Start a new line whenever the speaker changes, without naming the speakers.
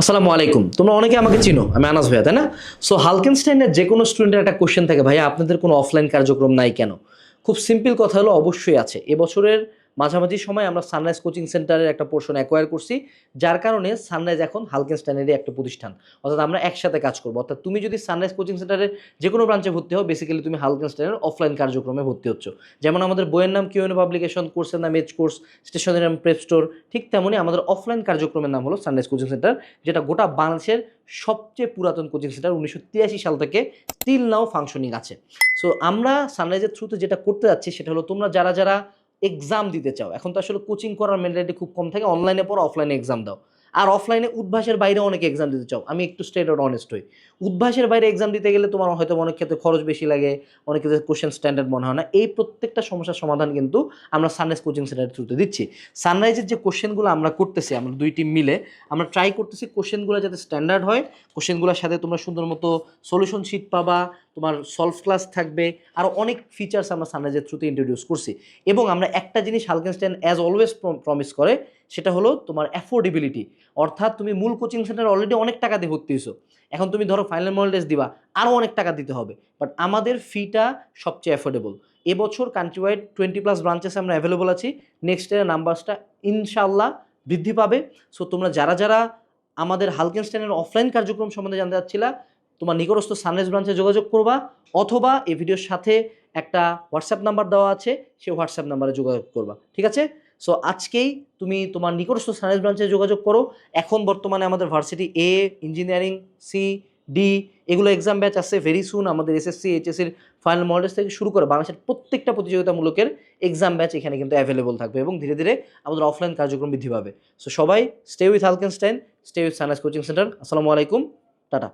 আসসালামু আলাইকুম। তোমরা অনেকে আমাকে চিনো, আমি আনাস ভাইয়া, তাই না? সো হালকেনস্টাইনের যে কোনো স্টুডেন্টের একটা কোশ্চেন থাকে, ভাইয়া, আপনাদের কোনো অফলাইন কার্যক্রম নাই কেন? খুব সিম্পল কথা হলো, অবশ্যই আছে। এবছরের মাঝামাঝি সময় আমরা সানরাইজ কোচিং সেন্টারের একটা পোর্শন অ্যাকোয়ার করছি, যার কারণে সানরাইজ এখন হালকেনস্টাইনেরই একটা প্রতিষ্ঠান। অর্থাৎ আমরা একসাথে কাজ করব। অর্থাৎ তুমি যদি সানরাইজ কোচিং সেন্টারের যে কোনো ব্রাঞ্চে ভর্তি হও বেসিক্যালি তুমি হালকেনস্টাইনের অফলাইন কার্যক্রমে ভর্তি হচ্ছ। যেমন আমাদের বইয়ের নাম কিউএন পাবলিকেশন কোর্সের নাম এজ কোর্স স্টেশনের নাম প্রেপ স্টোর ঠিক তেমনই আমাদের অফলাইন কার্যক্রমের নাম হলো সানরাইজ কোচিং সেন্টার যেটা গোটা বাংলাদেশের সবচেয়ে পুরাতন কোচিং সেন্টার উনিশশো তিরাশি সাল থেকে স্টিল নাও ফাংশনিং আছে। সো আমরা সানরাইজের থ্রুতে যেটা করতে যাচ্ছি, সেটা হলো তোমরা যারা যারা এক্সাম দিতে চাও। এখন তো আসলে কোচিং করার মেন্টালিটি খুব কম থাকে অনলাইনে পর অফলাইনে এক্সাম দাও। আর অফলাইনে উদ্ভাসের বাইরে অনেকে এক্সাম দিতে চাও, আমি একটু স্ট্রেট আউট অনেস্ট হই। উদ্ভাসের বাইরে এক্সাম দিতে গেলে তোমার হয়তো অনেক ক্ষেত্রে খরচ বেশি লাগে, অনেক ক্ষেত্রে কোশ্চেন স্ট্যান্ডার্ড মনে হয় না। এই প্রত্যেকটা সমস্যার সমাধান কিন্তু আমরা সানরাইজ কোচিং সেন্টারের থ্রুতে দিচ্ছি। সানরাইজের যে কোশ্চেনগুলো আমরা করতেছি, আমরা দুই টিম মিলে, আমরা ট্রাই করতেছি কোশ্চেনগুলো যাতে স্ট্যান্ডার্ড হয় কোশ্চেনগুলোর সাথে তোমরা সুন্দর মতো সলিউশন শিট পাবা, তোমার সলভ ক্লাস থাকবে আরও অনেক ফিচার্স আমরা সানরাইজের থ্রুতে ইন্ট্রোডিউস করছি। এবং আমরা একটা জিনিস হালকেনস্টাইন অ্যাজ অলওয়েজ প্রমিস করে সেটা হলো তোমার অ্যাফোর্ডেবিলিটি অর্থাৎ তুমি মূল কোচিং সেন্টার অলরেডি অনেক টাকা দিয়ে ভর্তি হয়েছো। এখন তুমি ধরো ফাইনাল মডেল টেস্ট দিবা আরও অনেক টাকা দিতে হবে। বাট আমাদের ফিটা সবচেয়ে অ্যাফোর্ডেবল এবছর country wide twenty plus branches আমরা অ্যাভেলেবল আছি। নেক্সট ইয়ার নাম্বারসটা ইনশাল্লাহ বৃদ্ধি পাবে। সো তোমরা যারা যারা আমাদের হালকেনস্টাইনের অফলাইন কার্যক্রম সম্বন্ধে জানতে চাচ্ছিলা, তোমার নিকটস্থ সানরাইজ ব্রাঞ্চে যোগাযোগ করবা। অথবা এই ভিডিওর সাথে একটা হোয়াটসঅ্যাপ নাম্বার দেওয়া আছে, সেই হোয়াটসঅ্যাপ নাম্বারে যোগাযোগ করবা, ঠিক আছে? সো আজকেই তুমি তোমার নিকটস্থ সায়েন্স ব্রাঞ্চে যোগাযোগ করো। এখন বর্তমানে আমাদের ভার্সিটি এ ইঞ্জিনিয়ারিং সি ডি এগুলো এক্সাম ব্যাচ আছে ভেরি সুন আমাদের এসএসসি এইচএসসির ফাইনাল মডেলস থেকে শুরু করে বাংলাদেশের প্রত্যেকটা প্রতিযোগিতামূলকের এক্সাম ব্যাচ এখানে কিন্তু অ্যাভেলেবল থাকবে এবং ধীরে ধীরে আমাদের অফলাইন কার্যক্রম বৃদ্ধি পাবে। সো সবাই stay with হালকেনস্টাইন stay with science coaching centre আসসালামু আলাইকুম, টাটা।